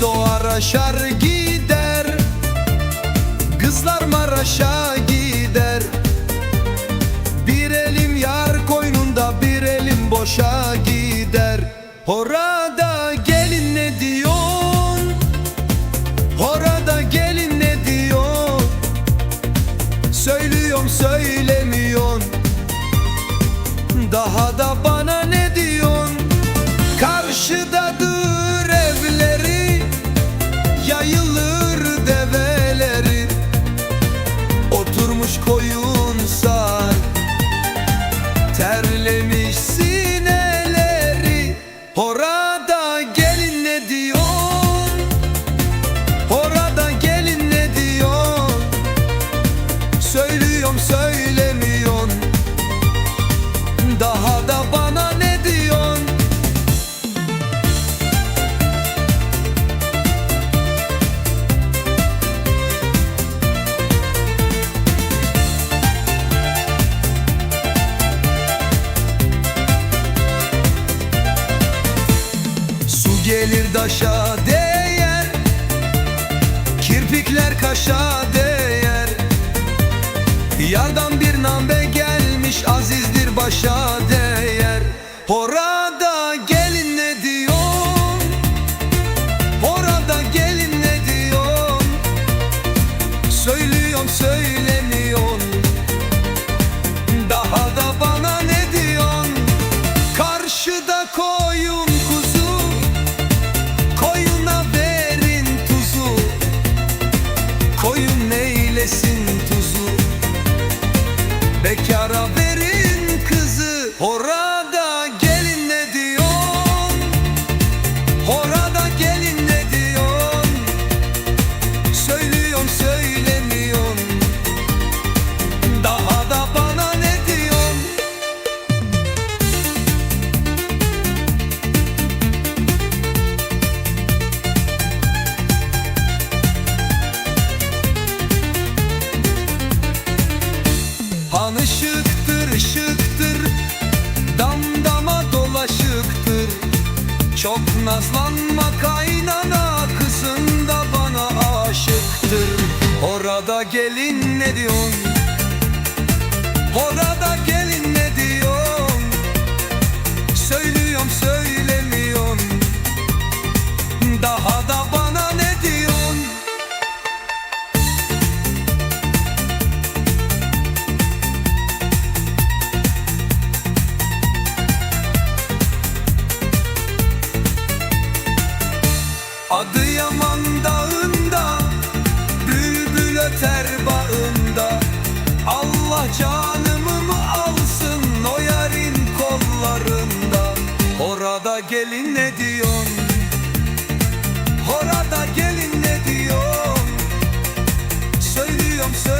doğar aşar gider. Kızlar Maraş'a gider. Bir elim yar koynunda bir elim boşa gider. Orada gelin ne diyorsun Orada gelin ne diyor? Söylüyorum söylemiyorsun Daha da bana ne diyorsun? Karşıdadır Oturmuş koyun sar. Terlemiş sineleri Orada gelin ne diyor? Orada gelin ne diyor? Söylüyorum söylemiyorsun gelir daşa değer. Kirpikler kaşa değer. Yardan bir nambe gelmiş azizdir başa değer. Orada nazlanma kaynana Kızın bana aşıktır. Orada gelin ne diyorsun? Orada gelin ne diyorsun? Söylüyorum söylemiyorsun Daha öter bağında Allah canımı mı alsın o yarın kollarında Orada gelin ne diyorsun? Orada gelin ne diyorsun? Söylüyorum söylüyorum